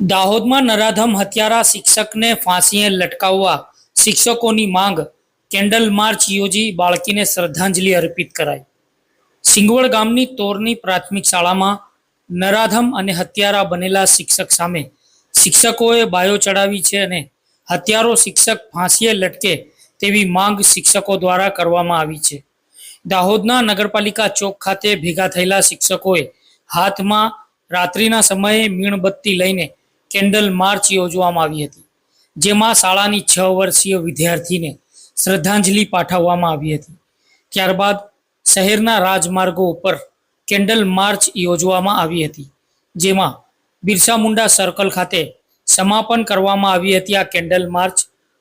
દાહોદમાં નરાધમ હત્યારા શિક્ષકને ફાંસીએ લટકાવવા શિક્ષકોની માંગ, કેન્ડલ માર્ચ યોજી બાળકીને શ્રદ્ધાંજલિ અર્પિત કરાઈ. સિંગવડ ગામની તોરની પ્રાથમિક શાળામાં નરાધમ અને હત્યારા બનેલા શિક્ષક સામે શિક્ષકોએ બાયો ચડાવી છે અને હત્યારો શિક્ષક ફાંસીએ લટકે તેવી માંગ શિક્ષકો દ્વારા કરવામાં આવી છે. દાહોદના નગરપાલિકા ચોક ખાતે ભેગા થયેલા શિક્ષકોએ હાથમાં રાત્રિના સમયે મીણબત્તી લઈને કેન્ડલ માર્ચ યોજવામાં આવી હતી, જેમાં શાળાની છ વર્ષીય વિદ્યાર્થીને શ્રદ્ધાંજલિ પાઠવવામાં આવી હતી. ત્યારબાદ શહેરના રાજમાર્ગો ઉપર કેન્ડલ માર્ચ યોજવામાં આવી હતી, જેમાં બિરસા મુંડા સર્કલ ખાતે સમાપન કરવામાં આવી હતી આ કેન્ડલ માર્ચ.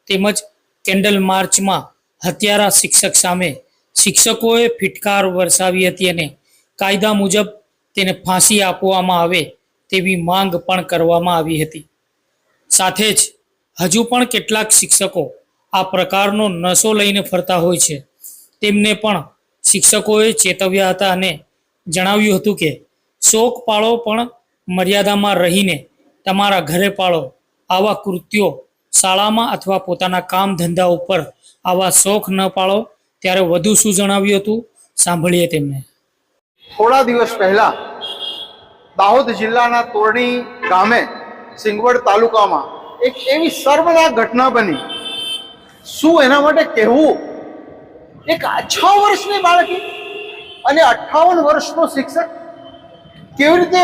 તેમજ કેન્ડલ માર્ચમાં હત્યારા શિક્ષક સામે શિક્ષકોએ ફિટકાર વરસાવી હતી અને કાયદા મુજબ તેને ફાંસી આપવામાં આવે તેવી માંગ પણ કરવામાં આવી હતી. સાથે જ હજુ પણ કેટલાક શિક્ષકો આ પ્રકારનો નશો લઈને ફરતા હોય છે. તેમને પણ શિક્ષકોએ ચેતવ્યા હતા અને જણાવ્યું હતું કે, શોક પાળો પણ મર્યાદામાં રહીને તમારા ઘરે પાળો. આવા કૃત્યો શાળામાં અથવા પોતાના કામ ધંધા ઉપર આવા શોખ ન પાળો. ત્યારે વધુ શું જણાવ્યું હતું? સાંભળીએ તેમને. થોડા દિવસ પહેલા દાહોદ જિલ્લાના તોરણી ગામે સિંગવડ તાલુકામાં એક એવી સર્વદા ઘટના બની. શું એના માટે કહેવું? એક છ વર્ષની બાળકી અને અઠ્ઠાવન વર્ષનો શિક્ષક કેવી રીતે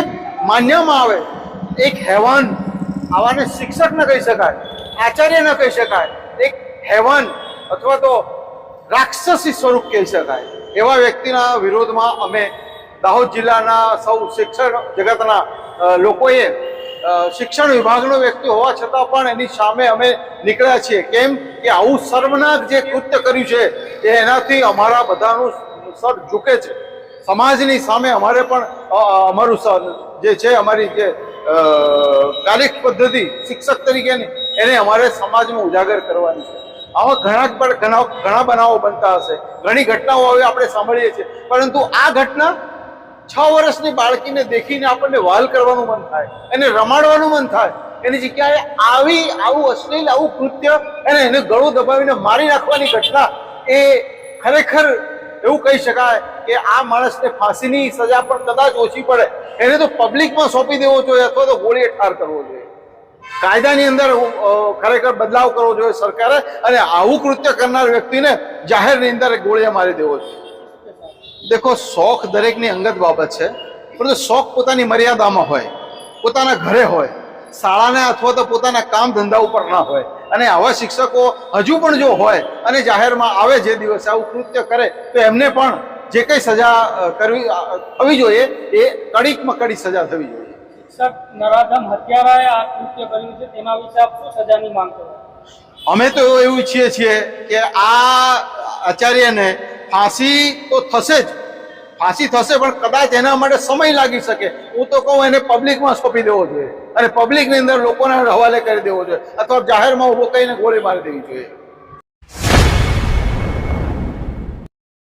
માન્યમાં આવે? એક હેવાન. આવાને શિક્ષક ન કહી શકાય, આચાર્ય ન કહી શકાય, એક હેવાન અથવા તો રાક્ષસી સ્વરૂપ કહી શકાય. એવા વ્યક્તિના વિરોધમાં અમે દાહોદ જિલ્લાના સૌ શિક્ષણ જગતના લોકોએ શિક્ષણ વિભાગનો વ્યક્તિ હોવા છતાં પણ એની સામે અમે નીકળ્યા છીએ. કેમ કે આવું સર્વનાક જે કૃત્ય કર્યું છે, એ એનાથી અમારા બધાનું સર ઝૂકે છે. સમાજની સામે અમારે પણ અમારું સર જે છે, અમારી જે કાર્ય પદ્ધતિ શિક્ષક તરીકેની, એને અમારે સમાજમાં ઉજાગર કરવાની છે. આવા ઘણા ઘણા ઘણા બનાવો બનતા હશે. ઘણી ઘટનાઓ હવે આપણે સાંભળીએ છીએ. પરંતુ આ ઘટના છ વર્ષની બાળકીને દેખીને આપણને વાલ કરવાનું મન થાય, એને રમાડવાનું મન થાય, એની જગ્યાએ આવી, આવું અશ્લીલ, આવું કૃત્ય અને એને ગળું દબાવીને મારી નાખવાની ઘટના, એ ખરેખર એવું કહી શકાય કે આ માણસને ફાંસીની સજા પણ કદાચ ઓછી પડે. એને તો પબ્લિકમાં સોંપી દેવો જોઈએ અથવા તો ગોળીએ ઠાર કરવો જોઈએ. કાયદાની અંદર ખરેખર બદલાવ કરવો જોઈએ સરકારે અને આવું કૃત્ય કરનાર વ્યક્તિને જાહેરની અંદર ગોળીએ મારી દેવો જોઈએ. દેખો શોખ દરેકની અંગત બાબત છે પરંતુ શોખ પોતાની મર્યાદામાં હોય પોતાના ઘરે હોય શાળાને અથવા તો પોતાના કામ ધંધા ઉપર ના હોય અને આવા શિક્ષકો હજુ પણ જો હોય અને જાહેરમાં આવે જે દિવસે આવું કૃત્ય કરે તો એમને પણ જે કંઈ સજા કરવી થવી જોઈએ એ કડીકમાં કડી સજા થવી જોઈએ. શિક્ષક નરાધમ હત્યારાએ આ કૃત્ય કર્યું છે તેના વિશે આપ શું સજાની માંગ કરો? અમે તો એવું ઈચ્છીએ છીએ કે આ આચાર્યને ફાંસી તો થશે જ ફાંસી થશે, પણ કદાચ એના માટે સમય લાગી શકે. હું તો કહું, એને પબ્લિકમાં સોંપી દેવો જોઈએ. અને પબ્લિકની અંદર લોકોને હવાલે કરી દેવો જોઈએ. અથવા જાહેરમાં ઊભો કહીને ગોળી મારી દેવી જોઈએ.